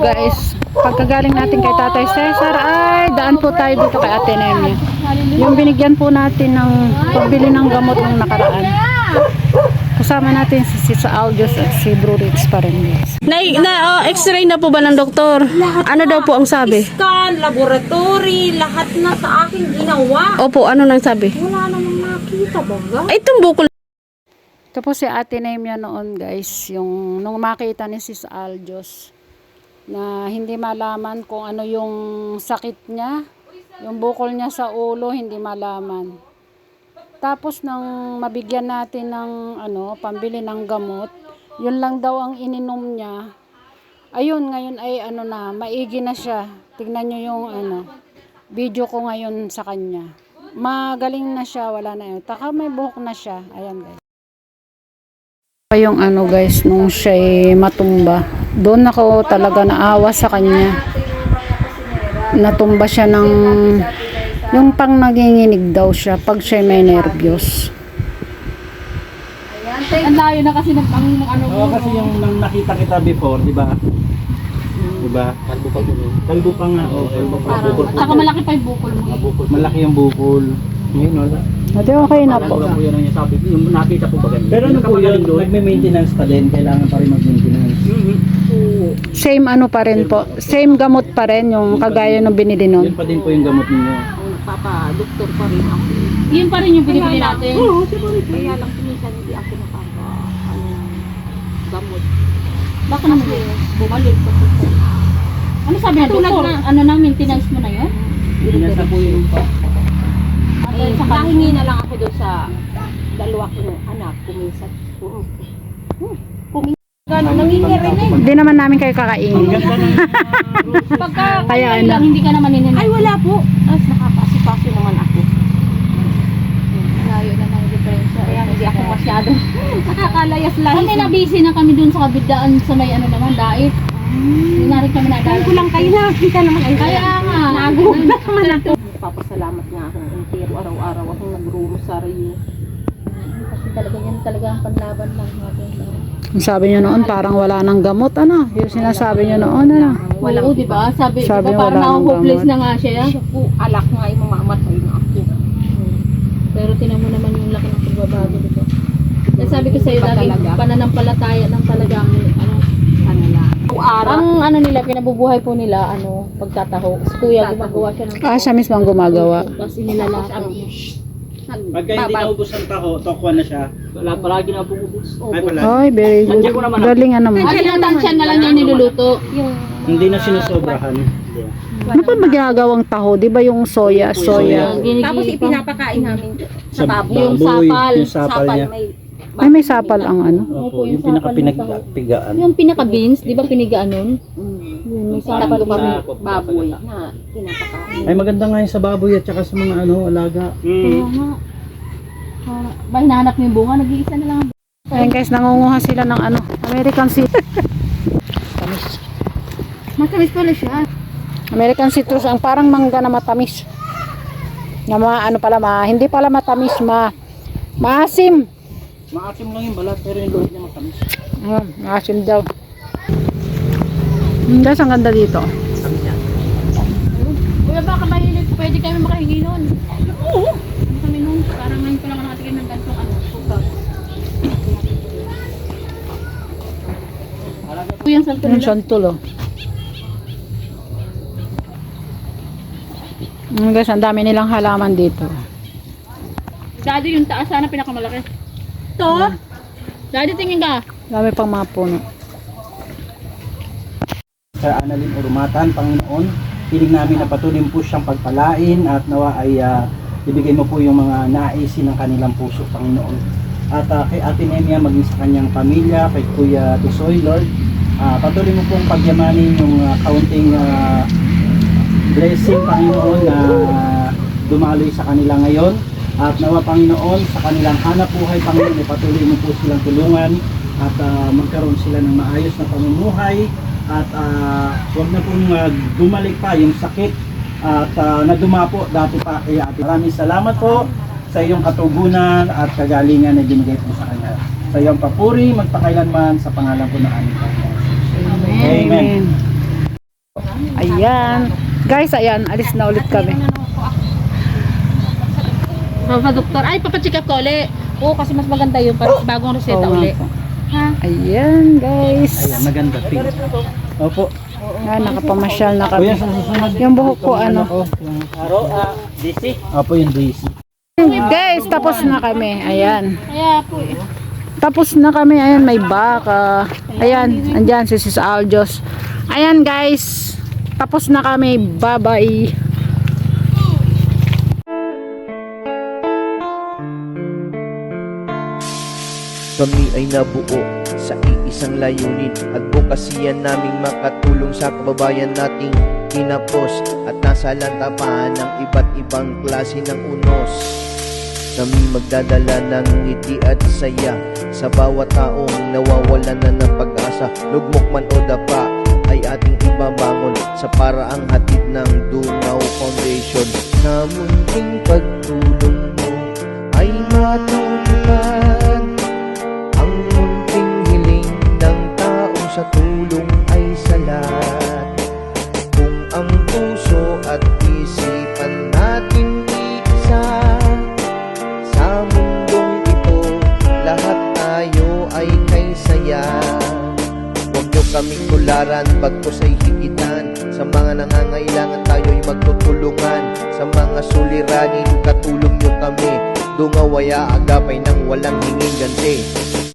guys, pagkagaling natin kay Tatay Cesar ay daan po tayo dito kay Ate Nemi. Yung binigyan po natin ng pagbili ng gamot ng nakaraan. Kasama natin si Sis Aldios at si Bro Rix pa rin guys. Na, na oh, x-ray na po ba ng doktor? Ano daw po ang sabi? Scan, laboratory, lahat na sa akin ginawa. Opo, ano nang sabi? Wala namang nakita baga. Ay, itong bukol. Ito po si Ate Nemia noon guys, yung nung makita ni Sis Aldios na hindi malaman kung ano yung sakit niya, yung bukol niya sa ulo, hindi malaman. Tapos nang mabigyan natin ng ano, pambili ng gamot, yun lang daw ang ininom niya. Ayun, ngayon ay ano na, maigi na siya. Tignan niyo yung ano, video ko ngayon sa kanya. Magaling na siya, wala na yun. Taka may buhok na siya. Ayan guys pa yung ano guys nung siya matumba doon ako talaga naawa sa kanya natumba siya ng yung pang naginginig daw siya pag siya may nervyos Ang layo na kasi ng pang ano Oo, kasi yung nang nakita kita before, di ba? Di ba? Kalbo pa po. Kalbo pa nga, oh, kalbo pa. Bukol. Saka malaki pa yung bukol mo. Bukol. Malaki yung bukol. Ngayon, wala. Ate okay na po po yan ang sabi. Yung nakita po ba ganun? Pero ano po yun, nagme-maintenance pa din. Kailangan pa rin mag-maintenance. Same ano pa rin po same gamot pa rin yung kagaya ng binili nun pa din po yung gamot ninyo. Papa, doktor pa rin ako. Yun pa rin yung binibili natin. Oo, Kaya lang kuminsan hindi ako nakaka, ano, gamot. Baka naman Bumalik pa po. Ano sabi ng Tulad doktor? na. Ano na, maintenance mo na yun? Pinasa po yung pa. Eh, nakahingi na lang ako doon sa dalawa kong anak, kuminsan. Oo. Hmm. Gano'n, nangingi rin eh. hindi naman namin kayo kakainin Pagka Kaya ano? lang, hindi ka naman Ay, nininig. wala po. As nakapasipaso naman ako. Layo na ng diferensya. Kaya hindi ako masyado nakakalayas-layas. Kami na busy na kami dun sa kabigdaan sa may ano naman, dait. Hindi na rin kami nadala. Kaya ko lang kayo nakita naman. Ay, Kaya nga. Nagulat naman ako. Papasalamat nga akong entero araw-araw akong nagro-rosaryo. Kasi talaga yan talaga ang panlaban lang natin. Ang sabi niyo noon parang wala nang gamot ano yung sinasabi niyo noon ano Walang, Oo, di ba? Sabi, Sabi di ba, parang wala nang na-hopeless gamot. na nga siya. Siya po, alak nga ay mamamatay na ako. Pero tinan mo naman yung laki ng pagbabago dito. Kaya sabi ko sa'yo lagi, talaga. pananampalataya ng talagang ano, Ano. Araw. ang ano nila, pinabubuhay po nila, ano, pagtataho. Si kuya gumagawa siya ng ah siya mismo ang gumagawa Tapos inilalasa mo. Pagka hindi naubos ang taho, tokwa na siya. Wala, palagi na bumubus. Ay pala. Ay, very good. Galing ano mo. Ang tinatansyan na lang niya niluluto. Yung Hindi na sinusobrahan. Ano pa magagawang taho? Di ba yung soya? Soya. Tapos pa. ipinapakain namin Sa baboy. Yung sapal. Yung sapal niya. may Ay, may sapal ang ano. Opo, yung pinaka-pinagpigaan. Yung pinaka-beans, di ba pinigaan nun? Yun, may sapal Tatlo kami rin. baboy na pinapakain. Ay maganda nga yung sa baboy at saka sa mga ano, alaga. Kaya nga. Ah, ba hinahanap mo yung bunga, nag-iisa na lang. ang bunga. Guys, nangunguha sila ng ano, American citrus. Matamis pala siya. American citrus ang parang mangga na matamis. Na ma, ano pala, ma, hindi pala matamis, ma, maasim. Maasim lang yung balat pero yung loob niya matamis. Oh, maasim daw. Hmm, guys, ang ganda dito. Kuya baka mahilig, pwede kami makahingi nun. Oo. Ano kami nun? Parang ngayon ko lang nakatikin ng gantong ano, pugas. Kuya, ko Yung nila? santol, oh. Hmm, guys, ang dami nilang halaman dito. Daddy, yung taas sana pinakamalaki. To? Daddy, tingin ka. Dami pang mga puno. Sa Annalyn Urumatan, Panginoon, piling namin na patuloy po siyang pagpalain at nawa ay ah, ibigay mo po yung mga naisin ng kanilang puso, Panginoon. At ah, kay Ate Nemia, maging sa kanyang pamilya, kay Kuya Tisoy, Lord, ah, patuloy mo pong pagyamanin yung ah, kaunting ah, blessing, Panginoon, na dumaloy sa kanila ngayon. At nawa, Panginoon, sa kanilang hanap buhay, Panginoon, patuloy mo po silang tulungan at ah, magkaroon sila ng maayos na pamumuhay at ah, huwag na pong ah, bumalik pa yung sakit at ah, na dumapo dati pa kay ate. Maraming salamat po sa iyong katugunan at kagalingan na binigay po sa kanya. Sa iyong papuri, magpakailanman sa pangalan po ng aming Panginoon. Amen. Amen. Ayan. Guys, ayan, alis na ulit kami. Papa doktor. Ay, papacheck up ko ulit. Oo, kasi mas maganda yun para sa bagong reseta nga ulit. Ha? Ayan, guys. Ayan, maganda. Pink. Opo. Ah, nakapamasyal na Kuya, kami. sa susunod. Yung buhok ko, ano. ko, yung- Araw, ah, DC. Opo, yung Daisy. Guys, tapos na kami. Ayan. Kaya po eh. Tapos na kami. Ayan, may baka. Ayan, andyan si Sis Aljos. Ayan, guys. Tapos na kami. Bye-bye. Kami ay nabuo sa iisang layunin. Advokasya naming makatulong sa kababayan nating kinapos At nasa lantapahan ng iba't ibang klase ng unos. Kami magdadala ng ngiti at saya Sa bawat taong nawawalan na ng pag-asa. Lugmok man o dapa ay ating ibabangon Sa paraang hatid ng Dungaw Foundation. Sa munting pagtulong mo ay matutupad kaming tularan, bagkos ay higitan? Sa mga nangangailangan tayo'y magtutulungan. Sa mga suliranin, katulong nyo kami. Dungawaya agapay ng walang hinging ganti